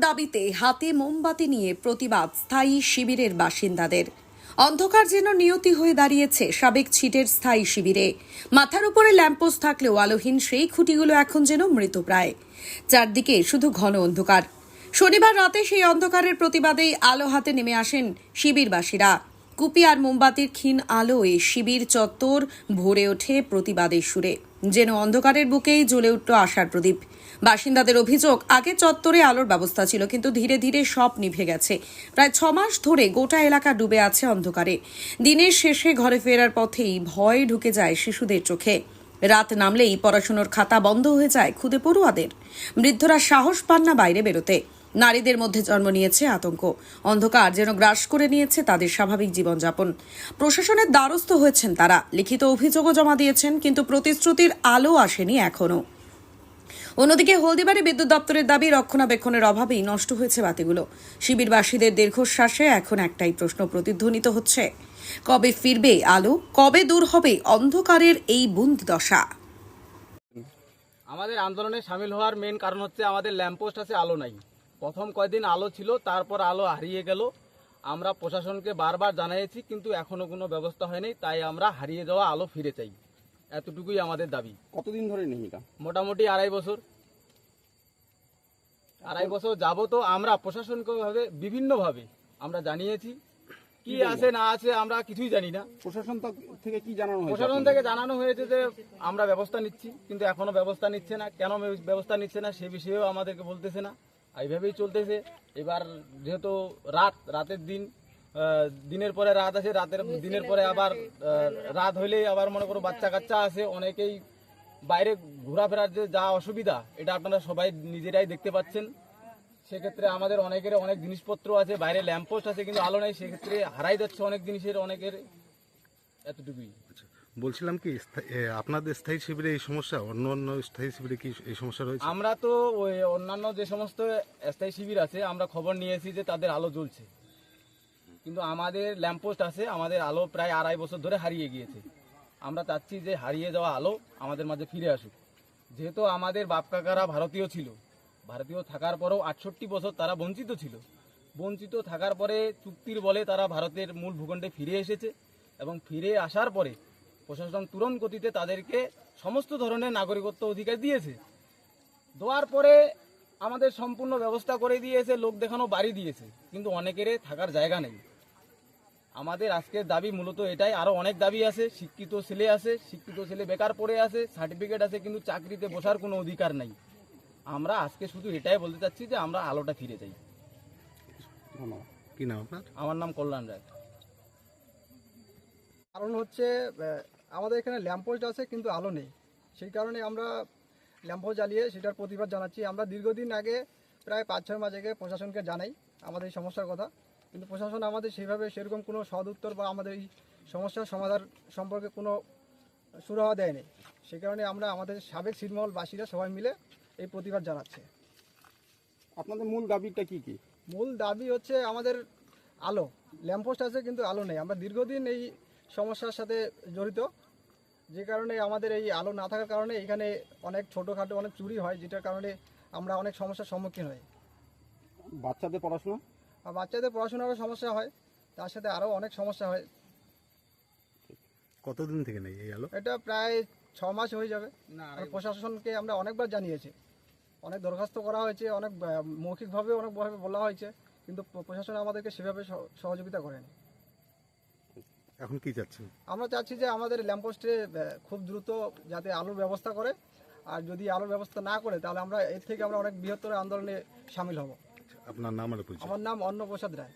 দাবিতে হাতে মোমবাতি নিয়ে প্রতিবাদ স্থায়ী শিবিরের বাসিন্দাদের। অন্ধকার যেন নিয়তি হয়ে দাঁড়িয়েছে সাবেক ছিটের স্থায়ী শিবিরে। মাথার উপরে ল্যাম্পোস্ট থাকলেও আলোহীন সেই খুঁটিগুলো এখন যেন মৃতপ্রায় চারদিকে শুধু ঘন অন্ধকার। শনিবার রাতে সেই অন্ধকারের প্রতিবাদেই আলো হাতে নেমে আসেন শিবিরবাসীরা। কুপি আর মোমবাতির ক্ষীণ আলোয় শিবির চত্বর ভরে ওঠে প্রতিবাদের সুরে। যেন অন্ধকারের বুকেই জ্বলে উঠল আশার প্রদীপ। বাসিন্দাদের অভিযোগ, আগে চত্বরে আলোর ব্যবস্থা ছিল, কিন্তু ধীরে ধীরে সব নিভে গেছে। প্রায় ছ মাস ধরে গোটা এলাকা ডুবে আছে অন্ধকারে। দিনের শেষে ঘরে ফেরার পথেই ভয় ঢুকে যায় শিশুদের চোখে। রাত নামলেই পড়াশুনোর খাতা বন্ধ হয়ে যায় খুদে পড়ুয়াদের। বৃদ্ধরা সাহস পান না বাইরে বেরোতে। নারীদের মধ্যে জন্ম নিয়েছে আতঙ্ক। অন্ধকার যেন গ্রাস করে নিয়েছে তাদের স্বাভাবিক জীবনযাপন। প্রশাসনের দ্বারস্থ হয়েছেন তারা। লিখিত অভিযোগও জমা দিয়েছেন, কিন্তু প্রতিশ্রুতির আলো আসেনি এখনও অন্যদিকে হলদিবাড়ি বিদ্যুৎ দপ্তরের দাবি, রক্ষণাবেক্ষণের অভাবেই নষ্ট হয়েছে বাতিগুলো। শিবিরবাসীদের দীর্ঘশ্বাসে এখন একটাই প্রশ্ন প্রতিধ্বনিত হচ্ছে। কবে ফিরবে আলো? কবে দূর হবে অন্ধকারের এই বুন্দ দশা? আমাদের আন্দোলনে সামিল হওয়ার মেন কারণ হচ্ছে আমাদের ল্যাম্পপোস্ট আছে, আলো নাই। প্রথম কয়দিন আলো ছিল তারপর আলো হারিয়ে গেল। আমরা প্রশাসনকে বারবার জানিয়েছি কিন্তু এখনও কোনো ব্যবস্থা হয়নি তাই আমরা হারিয়ে যাওয়া আলো ফিরে চাই। এতটুকুই আমাদের দাবি। কতদিন ধরে নেই এটা মোটামুটি আড়াই বছর। আড়াই বছর যাব তো আমরা প্রশাসনকে ভাবে বিভিন্নভাবে আমরা জানিয়েছি। কি আছে না আছে আমরা কিছুই জানি না। প্রশাসন থেকে কি জানানো প্রশাসন থেকে জানানো হয়েছে যে আমরা ব্যবস্থা নিচ্ছি কিন্তু এখনও ব্যবস্থা নিচ্ছে না। কেন ব্যবস্থা নিচ্ছে না সে বিষয়েও আমাদেরকে বলতেছে না। এইভাবেই চলতেছে। এবার যেহেতু রাত রাতের দিন দিনের পরে রাত আছে রাতের দিনের পরে আবার রাত হইলে আবার মনে করো বাচ্চা কাচ্চা আছে অনেকেই বাইরে ঘোরাফেরার যে যা অসুবিধা এটা আপনারা সবাই নিজেরাই দেখতে পাচ্ছেন। সেক্ষেত্রে আমাদের অনেকের অনেক জিনিসপত্র আছে বাইরে ল্যাম্পপোস্ট আছে কিন্তু আলো নেই সেক্ষেত্রে হারাই যাচ্ছে অনেক জিনিসের অনেকের এতটুকুই। বলছিলাম কি আপনাদের স্থায়ী শিবিরে এই সমস্যা, অন্য অন্য স্থায়ী শিবিরে কি এই সমস্যা রয়েছে? আমরা তো ওই অন্যান্য যে সমস্ত স্থায়ী শিবির আছে, আমরা খবর নিয়েছি যে তাদের আলো জ্বলছে। কিন্তু আমাদের ল্যাম্পপোস্ট আছে, আমাদের আলো প্রায় আড়াই বছর ধরে হারিয়ে গিয়েছে। আমরা চাচ্ছি যে হারিয়ে যাওয়া আলো আমাদের মাঝে ফিরে আসুক। যেহেতু আমাদের বাপ কাকারা ভারতীয় ছিল, ভারতীয় থাকার পরেও আটষট্টি বছর তারা বঞ্চিত ছিল। বঞ্চিত থাকার পরে চুক্তির বলে তারা ভারতের মূল ভূখণ্ডে ফিরে এসেছে এবং ফিরে আসার পরে প্রশাসন তুরন্ত গতিতে তাদেরকে সমস্ত ধরনের নাগরিকত্ব অধিকার দিয়েছে। দেওয়ার পরে আমাদের সম্পূর্ণ ব্যবস্থা করে দিয়েছে লোক দেখানো বাড়ি দিয়েছে কিন্তু অনেকের থাকার জায়গা নেই। আমাদের আজকের দাবি মূলত এটাই আরও অনেক দাবি আছে শিক্ষিত ছেলে আছে শিক্ষিত ছেলে বেকার পড়ে আছে সার্টিফিকেট আছে কিন্তু চাকরিতে বসার কোনো অধিকার নাই। আমরা আজকে শুধু এটাই বলতে চাচ্ছি যে আমরা আলোটা ফিরে যাই ধন্যবাদ। কি নাম আপনার? আমার নাম কল্যাণ রায়। কারণ হচ্ছে আমাদের এখানে ল্যাম্পোস্ট আছে কিন্তু আলো নেই। সেই কারণে আমরা ল্যাম্পোস্ট জ্বালিয়ে সেটার প্রতিবাদ জানাচ্ছি। আমরা দীর্ঘদিন আগে প্রায় পাঁচ ছয় মাস আগে প্রশাসনকে জানাই আমাদের এই সমস্যার কথা। কিন্তু প্রশাসন আমাদের সেইভাবে সেরকম কোনো সদ উত্তর বা আমাদের এই সমস্যার সমাধান সম্পর্কে কোনো সুরাহা দেয়নি। সেই কারণে আমরা আমাদের সাবেক ছিটমহলবাসীরা সবাই মিলে এই প্রতিবাদ জানাচ্ছে। আপনাদের মূল দাবিটা কি কি? মূল দাবি হচ্ছে আমাদের আলো। ল্যাম্পোস্ট আছে কিন্তু আলো নেই। আমরা দীর্ঘদিন এই সমস্যার সাথে জড়িত। যে কারণে আমাদের এই আলো না থাকার কারণে এখানে অনেক ছোটোখাটো অনেক চুরি হয় যেটার কারণে আমরা অনেক সমস্যার সম্মুখীন হই। বাচ্চাদের পড়াশোনা? আর বাচ্চাদের পড়াশোনারও সমস্যা হয় তার সাথে আরও অনেক সমস্যা হয়। কতদিন থেকে নেই এই আলো? এটা প্রায় ছ মাস হয়ে যাবে। আর প্রশাসনকে আমরা অনেকবার জানিয়েছি। অনেক দরখাস্ত করা হয়েছে অনেক মৌখিকভাবে অনেকভাবে বলা হয়েছে কিন্তু প্রশাসন আমাদেরকে সেভাবে সহ- সহযোগিতা করেনি। এখন কি চাচ্ছেন? আমরা চাচ্ছি যে আমাদের ল্যাম্পপোস্টে খুব দ্রুত যাতে আলোর ব্যবস্থা করে। আর যদি আলোর ব্যবস্থা না করে তাহলে আমরা এর থেকে আমরা অনেক বৃহত্তর আন্দোলনে সামিল হব। আপনার নাম আমার নাম অন্নপ্রসাদ রায়।